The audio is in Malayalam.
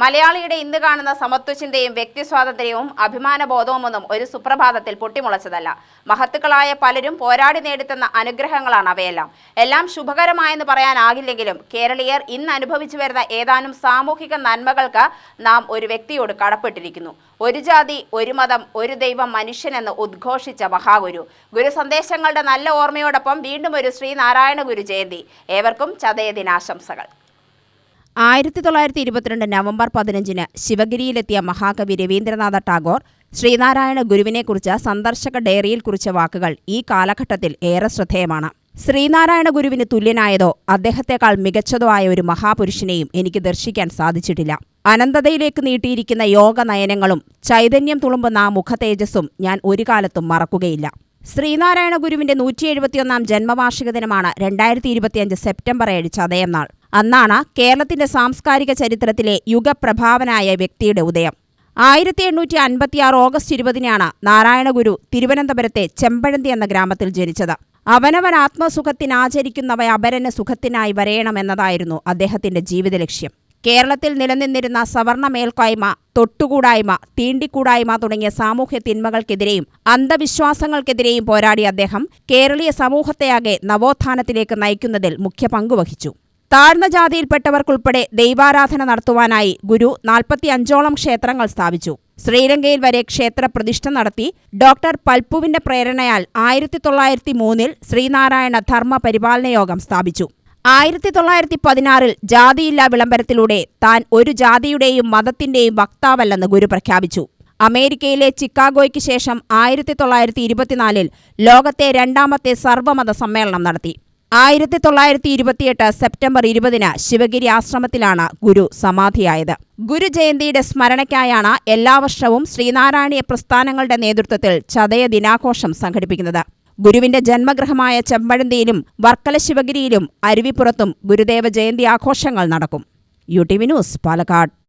മലയാളിയുടെ ഇന്ന് കാണുന്ന സമത്വചിന്തയും വ്യക്തി സ്വാതന്ത്ര്യവും അഭിമാനബോധവുമൊന്നും ഒരു സുപ്രഭാതത്തിൽ പൊട്ടിമുളച്ചതല്ല. മഹത്തുക്കളായ പലരും പോരാടി നേടിത്തന്ന അനുഗ്രഹങ്ങളാണ് അവയെല്ലാം. എല്ലാം ശുഭകരമായെന്ന് പറയാനാകില്ലെങ്കിലും കേരളീയർ ഇന്ന് അനുഭവിച്ചു വരുന്ന ഏതാനും സാമൂഹിക നന്മകൾക്ക് നാം ഒരു വ്യക്തിയോട് കടപ്പെട്ടിരിക്കുന്നു. ഒരു ജാതി ഒരു മതം ഒരു ദൈവം മനുഷ്യനെന്ന് ഉദ്ഘോഷിച്ച മഹാഗുരു. ഗുരു സന്ദേശങ്ങളുടെ നല്ല ഓർമ്മയോടൊപ്പം വീണ്ടും ഒരു ശ്രീനാരായണ ഗുരു ജയന്തി. ഏവർക്കും ചതയ ദിനാശംസകൾ ആയിരത്തി തൊള്ളായിരത്തി ഇരുപത്തിരണ്ട് നവംബർ പതിനഞ്ചിന് ശിവഗിരിയിലെത്തിയ മഹാകവി രവീന്ദ്രനാഥ ടാഗോർ ശ്രീനാരായണ ഗുരുവിനെക്കുറിച്ച് സന്ദർശക ഡയറിയിൽ കുറിച്ച വാക്കുകൾ ഈ കാലഘട്ടത്തിൽ ഏറെ ശ്രദ്ധേയമാണ്. ശ്രീനാരായണ ഗുരുവിന് തുല്യനായതോ അദ്ദേഹത്തെക്കാൾ മികച്ചതോ ആയ ഒരു മഹാപുരുഷനെയും എനിക്ക് ദർശിക്കാൻ സാധിച്ചിട്ടില്ല. അനന്തതയിലേക്ക് നീട്ടിയിരിക്കുന്ന യോഗ നയനങ്ങളും ചൈതന്യം തുളുമ്പുന്ന ആ മുഖതേജസ്സും ഞാൻ ഒരു കാലത്തും മറക്കുകയില്ല. ശ്രീനാരായണ ഗുരുവിന്റെ നൂറ്റി എഴുപത്തിയൊന്നാം ജന്മവാർഷിക ദിനമാണ് രണ്ടായിരത്തി ഇരുപത്തിയഞ്ച് സെപ്റ്റംബർ ഏഴ് ചതയം നാൾ അന്നാണ് കേരളത്തിന്റെ സാംസ്കാരിക ചരിത്രത്തിലെ യുഗപ്രഭാവനായ വ്യക്തിയുടെ ഉദയം. ആയിരത്തി എണ്ണൂറ്റി അൻപത്തിയാറ് ഓഗസ്റ്റ് ഇരുപതിനാണ് നാരായണഗുരു തിരുവനന്തപുരത്തെ ചെമ്പഴന്തി എന്ന ഗ്രാമത്തിൽ ജനിച്ചത്. അവനവൻ ആത്മസുഖത്തിനാചരിക്കുന്നവ അപരന് സുഖത്തിനായി വരയണമെന്നതായിരുന്നു അദ്ദേഹത്തിന്റെ ജീവിത ലക്ഷ്യം കേരളത്തിൽ നിലനിന്നിരുന്ന സവർണ മേൽക്കായ്മ തൊട്ടുകൂടായ്മ തീണ്ടിക്കൂടായ്മ തുടങ്ങിയ സാമൂഹ്യ തിന്മകൾക്കെതിരെയും അന്ധവിശ്വാസങ്ങൾക്കെതിരെയും പോരാടിയ അദ്ദേഹം കേരളീയ സമൂഹത്തെയാകെ നവോത്ഥാനത്തിലേക്ക് നയിക്കുന്നതിൽ മുഖ്യ പങ്കുവഹിച്ചു താഴ്ന്ന ജാതിയിൽപ്പെട്ടവർക്കുൾപ്പെടെ ദൈവാരാധന നടത്തുവാനായി ഗുരു നാൽപ്പത്തിയഞ്ചോളം ക്ഷേത്രങ്ങൾ സ്ഥാപിച്ചു. ശ്രീലങ്കയിൽ വരെ ക്ഷേത്ര പ്രതിഷ്ഠ നടത്തി. ഡോക്ടർ പൽപ്പുവിന്റെ പ്രേരണയാൽ ആയിരത്തി തൊള്ളായിരത്തി മൂന്നിൽ ശ്രീനാരായണ ധർമ്മ പരിപാലന യോഗം സ്ഥാപിച്ചു. ആയിരത്തി തൊള്ളായിരത്തി പതിനാറിൽ ജാതിയില്ലാ വിളംബരത്തിലൂടെ താൻ ഒരു ജാതിയുടെയും മതത്തിന്റെയും വക്താവല്ലെന്ന് ഗുരു പ്രഖ്യാപിച്ചു. അമേരിക്കയിലെ ചിക്കാഗോയ്ക്ക് ശേഷം ആയിരത്തി തൊള്ളായിരത്തി ഇരുപത്തിനാലിൽ ലോകത്തെ രണ്ടാമത്തെ സർവമത സമ്മേളനം നടത്തി. ആയിരത്തി തൊള്ളായിരത്തി ഇരുപത്തിയെട്ട് സെപ്റ്റംബർ ഇരുപതിന് ശിവഗിരി ആശ്രമത്തിലാണ് ഗുരു സമാധിയായത്. ഗുരുജയന്തിയുടെ സ്മരണയ്ക്കായാണ് എല്ലാ വർഷവും ശ്രീനാരായണീയ പ്രസ്ഥാനങ്ങളുടെ നേതൃത്വത്തിൽ ചതയ ദിനാഘോഷം സംഘടിപ്പിക്കുന്നത്. ഗുരുവിന്റെ ജന്മഗൃഹമായ ചെമ്പഴന്തിയിലും വർക്കല ശിവഗിരിയിലും അരുവിപ്പുറത്തും ഗുരുദേവ ജയന്തി ആഘോഷങ്ങൾ നടക്കും. U T V news Palakkad.